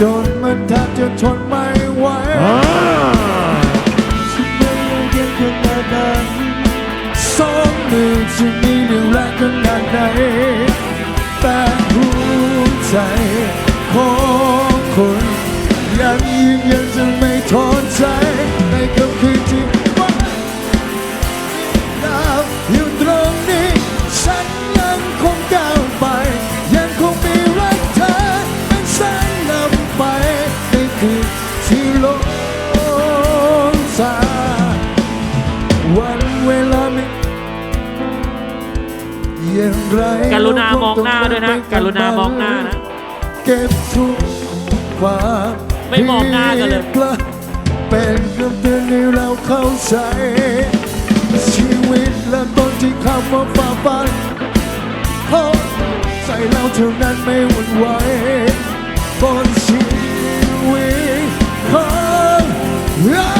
จนมันแทบจะทน เวลาไม่อย่างไรกรุณามองหน้าด้วยนะกรุณามองหน้านะเก็บทุกความไม่มองหน้ากันเลยผิดพาดเป็นคำเตือนให้เราเข้าใจชีวิตและต้นที่คำว่าฝ่าฟันโอ้ใจเราเท่านั้นไม่หวั่นไหวบนชีวิตของเรา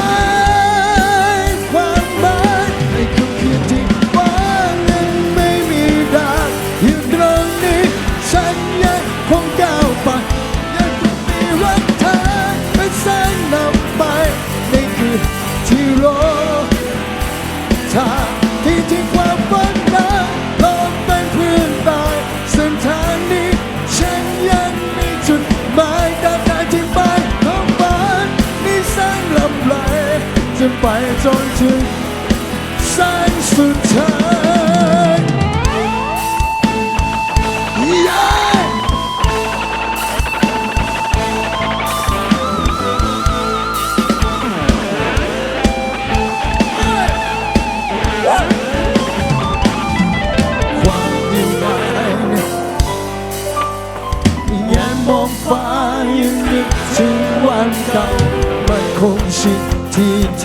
จะไปจน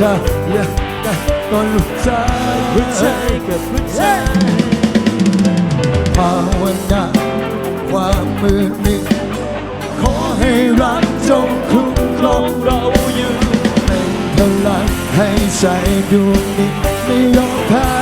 ที่เธออยากได้ตอนรู้ใจหัวใจกับหัวใจภาวนาความมืดมิดขอให้รักจงคุ้มครองเราอยู่เป็นพลังให้ใจดวงนี้ไม่ยอมแพ้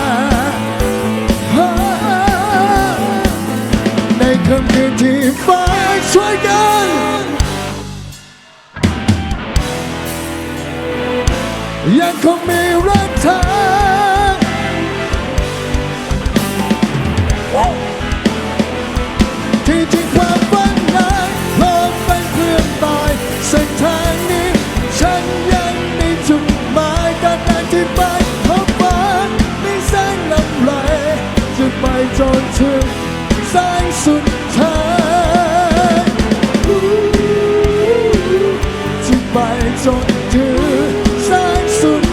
จะไปจนถึงแสงสุด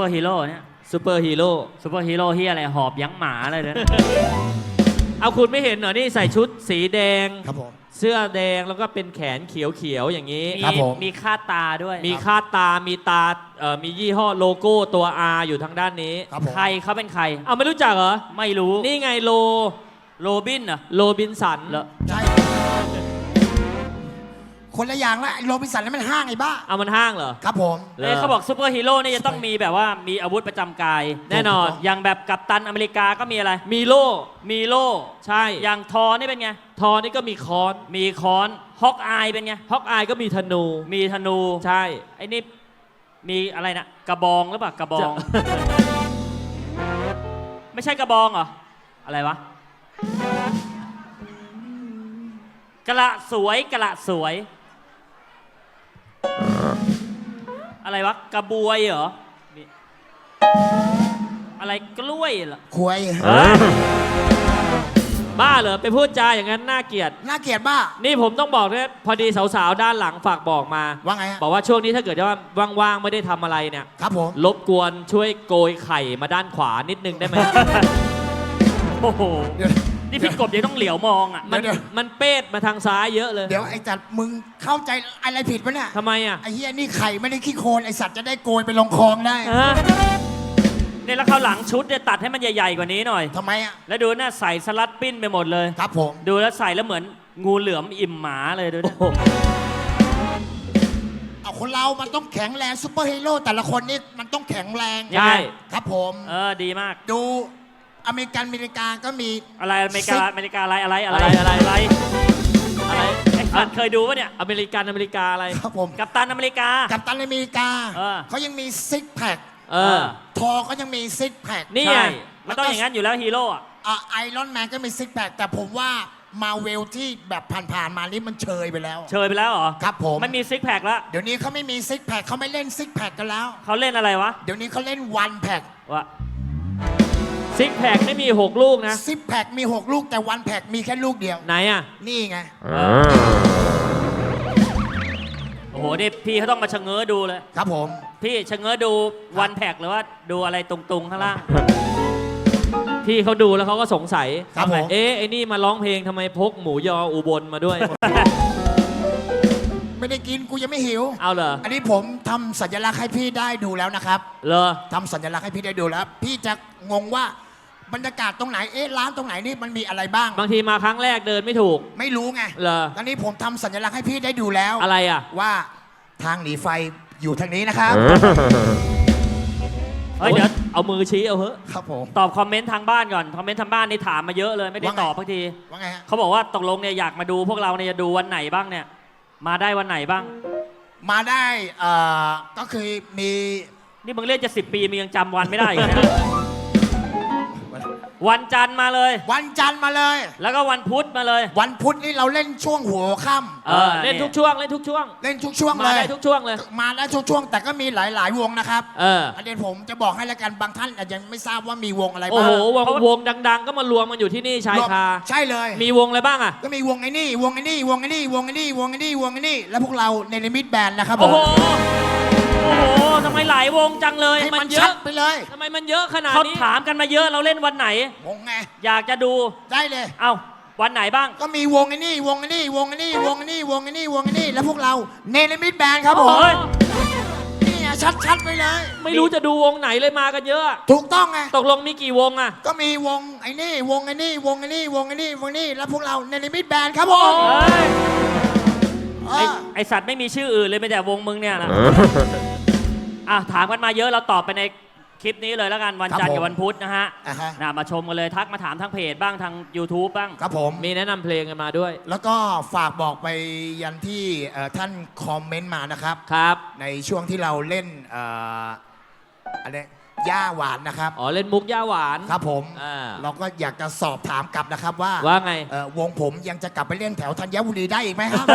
ปอร์ฮีโร่เนี่ยซูเปอร์ฮีโร่ซูเปอร์ฮีโร่ที่อะไรหอบยั้งหมาอะไรเนี่ย เอาคุณไม่เห็นเหรอนี่ใส่ชุดสีแดง ครับผม เสื้อแดงแล้วก็เป็นแขนเขียวๆอย่างนี้ มีครับผม มีคาดตาด้วยมีคาดตา มีตาเอ่อมียี่ห้อโลโก้ตัว R อยู่ทางด้านนี้ ครับผมใครเขาเป็นใคร เอาไม่รู้จักเหรอ ไม่รู้นี่ไงโล โรบินเหรอโรบินสัน เหรอ ใช่ คนละอย่างละโรบินสันนั้นมันห้างไอ้บ้า เอามันห้างเหรอครับผมหรเอ้ยเขาบอกซูเปอร์ฮีโร่นี่จะต้องมีแบบว่ามีอาวุธประจำกาย แน่นอนอย่างแบบกัปตันอเมริกาก็มีอะไร มีโล่ มีโล่ ใช่ อย่างทอนี่เป็นไง ทอนี่ก็มีค้อน มีค้อนฮอกอายเป็นไง ฮอกอายก็มีธนู มีธนู ใช่ ไอ้นี่มีอะไรนะกระบองหรือเปล่ากระบองจะไม่ใช่กระบองเหรอ อะไรวะกระสวยกระสวย อะไรวะกระบวยเหรอมีอะไรกล้วยเหรอควยบบ้าเหรอไปพูดจาอย่างนั้นน่าเกลียด น่าเกลียดบ้า นี่ผมต้องบอกเนี่ยพอดีสาวๆ ด้านหลังฝากบอกมา ว่าไงฮะ บอกว่าช่วงนี้ถ้าเกิดว่าว่างๆ ไม่ได้ทำอะไรเนี่ย ครับผม รบกวนช่วยโกยไข่มาด้านขวานิดนึงได้ไหม โอ้โห เดี๋ยวนี่ พี่กบยังต้องเหลียวมองอะ มันเดี๋ยว มันเป้ดมาทางซ้ายเยอะเลยเดี๋ยวไอ้จัดมึงเข้าใจอะไรผิดปะเนี่ยทำไมอะไอ้เฮียนี่ไข่ไม่ได้ขี้โคลนไอ้สัตว์จะได้โกยไปลงคลองได้ฮะเนี่ยแล้วคราวหลังชุดเนี่ยตัดให้มันใหญ่ๆกว่านี้หน่อย ทำไมอะแล้วดูน่าใส่สลัดปิ้นไปหมดเลย ครับผม ดูแล้วใส่แล้วเหมือนงูเหลือมอิ่มหมาเลยดูนะเอาคนเรามันต้องแข็งแรงซูเปอร์ฮีโร่แต่ละคนนี่มันต้องแข็งแรงใช่ครับผม เออดีมาก ดู อเมริกันอเมริกาก็มี อะไรอเมริกาซิกอเมริกาอะไรอะไรอะไรอะไรอะไรอะไรอะไรไอ้สัตว์เคยดูปะเนี่ยอเมริกันอเมริกาอะไรครับผม กัปตันอเมริกา กับตันอเมริกาเออ เขายังมีซิกแพคเออ ทอก็ยังมีซิกแพคนี่ใช่ไงมันต้องอย่างนั้นอยู่แล้วฮีโร่อะไอรอนแมนก็มีซิกแพคแต่ผมว่ามาเวลที่แบบผ่านๆมานี่มันเชยไปแล้ว เชยไปแล้วเหรอครับผมมันมีซิกแพคแล้วเดี๋ยวนี้เขาไม่มีซิกแพคเขาไม่เล่นซิกแพคกันแล้วเขาเล่นอะไรวะเดี๋ยวนี้เขาเล่นวันแพควะ ซิกแพคไม่มี 6 ลูกนะ ซิกแพคมี 6 ลูกแต่วันแพคมีแค่ลูกเดียว ไหนอะ นี่ไง โอ้โหนี่พี่เขาต้องมาชะเง้อดูเลย ครับผม พี่ชะเง้อดูวันแพคหรือว่าดูอะไรตรงๆข้างล่าง พี่เขาดูแล้วเขาก็สงสัยครับผม เอ๊ะไอ้นี่มาร้องเพลงทำไมพกหมูยออุบลมาด้วย ไม่ได้กินกูยังไม่หิว เอาเหรออันนี้ผมทำสัญลักษณ์ให้พี่ได้ดูแล้วนะครับเหรอทำสัญลักษณ์ให้พี่ได้ดูแล้ว พี่จะงงว่า บรรยากาศตรงไหนเอ๊ะร้านตรงไหนนี่มันมีอะไรบ้าง บางทีมาครั้งแรกเดินไม่ถูก ไม่รู้ไงเหรอ ตอนนี้ผมทำสัญลักษณ์ให้พี่ได้ดูแล้วอะไรอะ ว่าทางหนีไฟอยู่ทางนี้นะครับ เฮ้ยเดี๋ยวเอามือชี้เอาเหอะครับผม ตอบคอมเมนต์ทางบ้านก่อน คอมเมนต์ทางบ้านนี่ถามมาเยอะเลยไม่ได้ว่าไง ตอบพักที ว่าไงฮะเขาบอกว่าตกลงเนี่ยอยากมาดูพวกเราเนี่ยจะดูวันไหนบ้างเนี่ย มาได้วันไหนบ้าง มาได้เอ่อก็คือมี นี่มึงเล่นจะสิบปีมึงยังจำวันไม่ได้อีกนะ วันจันทร์มาเลย วันจันทร์มาเลย แล้วก็วันพุธมาเลยวันพุธนี่เราเล่นช่วงหัวค่เออเล่นเนี่ยทุกช่วงเล่นทุกช่วงำเล่นทุกช่วงมาเลได้ยทุกช่วงเลย มาได้ทุกช่วงแต่ก็มีหลายๆวงนะครับเอออันนี้ผมจะบอกให้แล้วกันบางท่านอาจจะไม่ทราบว่ามีวงอะไรโอ้บ้างโหวงวงดัง ๆ ก็มารวมกันอยู่ที่นี่ชายคา ใช่เลย มีวงอะไรบ้างอะ ก็มีวงไอ้นี่ วงไอ้นี่ วงไอ้นี่ วงไอ้นี่ วงไอ้นี่ วงไอ้นี่ แล้วพวกเราในลิมิตแบนนะครับผโอ้ม โห โอ้โหทำไมหลายวงจังเลยให้มัมันนเยชัอะดไปเลย ทำไมมันเยอะขนาดเขานี้ถามกันมาเยอะเราเล่นวันไหน วงไง อยากจะดู ได้เลย เอ้า วันไหนบ้าง ก็มีวงไอ้นี่ วงไอ้นี่ วงไอ้นี่ วงไอ้นี่ วงไอ้นี่ วงไอ้นี่ แล้วพวกเราในลิมิตแบนครับผม เฮ้ย นี่ไงชัดๆไปเลย ไม่รู้จะดูวงไหนเลยมากันเยอะ ถูกต้องไง ตกลงมีกี่วงอะ ก็มีวงไอ้นี่ วงไอ้นี่ วงไอ้นี่ วงไอ้นี่ วงไอ้นี่ แล้วพวกเราในลิมิตแบนครับผมเฮ้ย เอไอ้อไอสัตว์ไม่มีชื่ออื่นเลยไม่แต่วงมึงเนี่ยนะ อะถามกันมาเยอะเราตอบไปในคลิปนี้เลยแล้วกันวันจันทร์กับวันพุธนะฮะอะฮะ นะมาชมกันเลยทักมาถามทางเพจบ้างทาง YouTube บ้าง ครับผม มีแนะนำเพลงกันมาด้วยแล้วก็ฝากบอกไปยันที่เอ่อท่านคอมเมนต์มานะครับ ครับ ในช่วงที่เราเล่นเอ่ออะไรย่าหวานนะครับ อ๋อเล่นมุกย่าหวาน ครับผม อ่าเราก็อยากจะสอบถามกลับนะครับว่าว่าไง เอ่อวงผมยังจะกลับไปเล่นแถวธัญบุรีได้อีกไหมครับ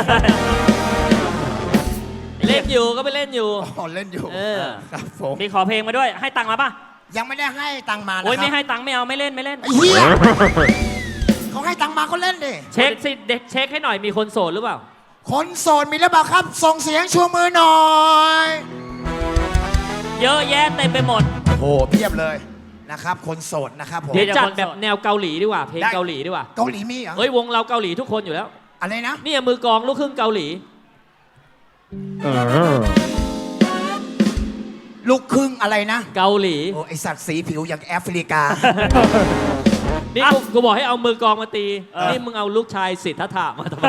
เล่นอยู่ก็ไปเล่นอยู่ อ๋อเล่นอยู่เออ ครับผมมีขอเพลงมาด้วย ให้ตังค์มาป่ะยังไม่ได้ให้ตังค์มานะคโอ้ยรัไม่ให้ตังค์ไม่เอาไม่เล่นไม่เล่น ไอ้เหี้ยเขาให้ตังค์มาก็เล่นดิเช็คสิเด็กเช็คให้หน่อยมีคนโสดหรือเปล่า คนโสดมีหรือเปล่าครับส่งเสียงชูมือหน่อยเยอะแยะเต็มไปหมด โอ้เพียบเลยนะครับ คนโสดนะครับผมเดี๋ยวเดี๋ยวจัดคนโสดแบบแนวเกาหลีดีกว่า เพลงได้เกาหลีดีกว่า เกาหลีมีเหรอเฮ้ยวงเราเกาหลีทุกคนอยู่แล้ว อะไรนะ เนี่ยมือกลองลูกครึ่งเกาหลี ลูกครึ่งอะไรนะ เกาหลี โอ้ไอสัตว์สีผิวอย่างแอฟริกา นี่กูกูบอกให้เอามือกลองมาตี เออ นี่มึงเอาลูกชายสิทธัตถะมาทำไม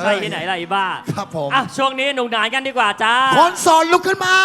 ใช่ที่ไหนล่ะไอ้บ้าครับผม อะช่วงนี้หนุกหนานกันดีกว่าจ้า คนโสดลุกขึ้นมา